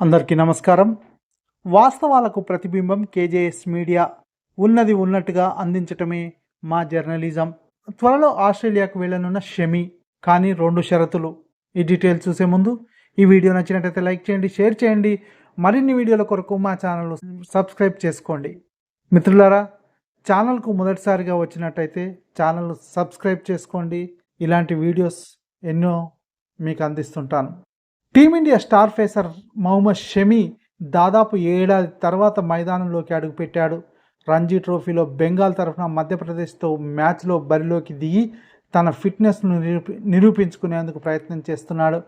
అందరికీ నమస్కారం. వాస్తవాలకు ప్రతిబింబం కేజేఎస్ మీడియా ఉన్నది ఉన్నట్టుగా అందించటమే మా జర్నలిజం. త్వరలో ఆస్ట్రేలియాకు వెళ్ళనున్న షమి కానీ రెండు షరతులు. ఈ డీటెయిల్స్ చూసే ముందు ఈ వీడియో నచ్చినట్టయితే లైక్ చేయండి షేర్ చేయండి. మరిన్ని వీడియోల కొరకు మా ఛానల్ సబ్స్క్రైబ్ చేసుకోండి. మిత్రులారా ఛానల్కు మొదటిసారిగా వచ్చినట్టయితే ఛానల్ సబ్స్క్రైబ్ చేసుకోండి. ఇలాంటి వీడియోస్ ఎన్నో మీకు అందిస్తుంటాను. Team India star pacer Mohammed Shami దాదాపు ఏడాది తర్వాత మైదానంలోకి అడుగుపెట్టాడు. రంజీ ట్రోఫీలో బెంగాల్ తరఫున మధ్యప్రదేశ్తో మ్యాచ్లో బరిలోకి దిగి తన ఫిట్నెస్ను నిరూపి నిరూపించుకునేందుకు ప్రయత్నం చేస్తున్నాడు.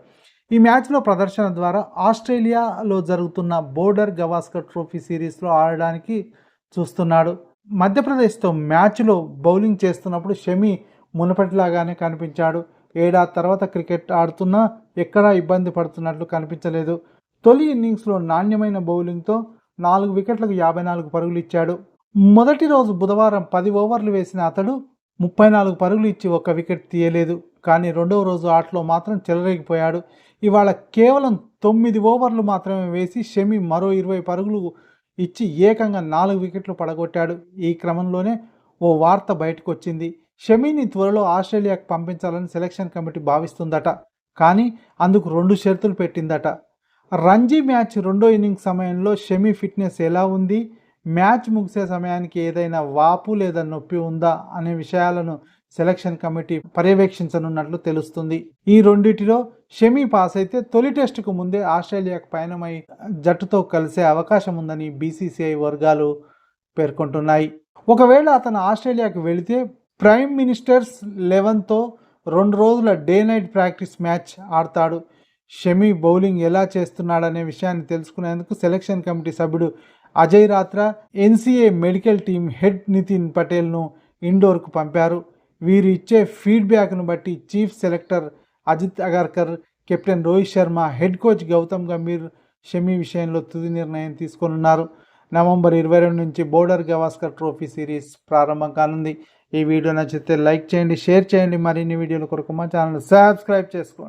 ఈ మ్యాచ్లో ప్రదర్శన ద్వారా ఆస్ట్రేలియాలో జరుగుతున్న బోర్డర్ గవాస్కర్ ట్రోఫీ సిరీస్లో ఆడడానికి చూస్తున్నాడు. మధ్యప్రదేశ్తో మ్యాచ్లో బౌలింగ్ చేస్తున్నప్పుడు షమీ మునపటిలాగానే కనిపించాడు. ఏడాది తర్వాత క్రికెట్ ఆడుతున్నా ఎక్కడా ఇబ్బంది పడుతున్నట్లు కనిపించలేదు. తొలి ఇన్నింగ్స్లో నాణ్యమైన బౌలింగ్తో నాలుగు వికెట్లకు యాభై నాలుగు పరుగులు ఇచ్చాడు. మొదటి రోజు బుధవారం పది ఓవర్లు వేసిన అతడు ముప్పై నాలుగు పరుగులు ఇచ్చి ఒక్క వికెట్ తీయలేదు. కానీ రెండవ రోజు ఆటలో మాత్రం చెలరేగిపోయాడు. ఇవాళ కేవలం తొమ్మిది ఓవర్లు మాత్రమే వేసి షమి మరో ఇరవై పరుగులు ఇచ్చి ఏకంగా నాలుగు వికెట్లు పడగొట్టాడు. ఈ క్రమంలోనే ఓ వార్త బయటకు వచ్చింది షమీని త్వరలో ఆస్ట్రేలియాకు పంపించాలని సెలక్షన్ కమిటీ భావిస్తుందట. కానీ అందుకు రెండు షరతులు పెట్టిందట. రంజీ మ్యాచ్ రెండో ఇన్నింగ్స్ సమయంలో షమీ ఫిట్నెస్ ఎలా ఉంది? మ్యాచ్ ముగిసే సమయానికి ఏదైనా వాపు లేదా నొప్పి ఉందా అనే విషయాలను సెలక్షన్ కమిటీ పర్యవేక్షించనున్నట్లు తెలుస్తుంది. ఈ రెండిటిలో షమీ పాస్ అయితే తొలి టెస్టుకు ముందే ఆస్ట్రేలియాకు పయనమై జట్టుతో కలిసే అవకాశం ఉందని బీసీసీఐ వర్గాలు పేర్కొంటున్నాయి. ఒకవేళ అతను ఆస్ట్రేలియాకు వెళితే ప్రైమ్ మినిస్టర్స్ లెవెన్తో రెండు రోజుల డే నైట్ ప్రాక్టీస్ మ్యాచ్ ఆడతాడు. షమి బౌలింగ్ ఎలా చేస్తున్నాడనే విషయాన్ని తెలుసుకునేందుకు సెలక్షన్ కమిటీ సభ్యుడు Ajay Ratra NCA medical team head Nitin పటేల్ను ఇండోర్కు పంపారు. వీరు ఇచ్చే ఫీడ్బ్యాక్ను బట్టి chief selector Ajit Agarkar captain Rohit Sharma head coach Gautam Gambhir Shami విషయంలో తుది నిర్ణయం తీసుకోనున్నారు. నవంబర్ ఇరవై రెండు నుంచి బోర్డర్ గవాస్కర్ ట్రోఫీ సిరీస్ ప్రారంభం కానుంది. ఈ వీడియో నచ్చితే లైక్ చేయండి షేర్ చేయండి. మరిన్ని వీడియోల కొరకు మా ఛానల్ సబ్స్క్రైబ్ చేసుకోండి.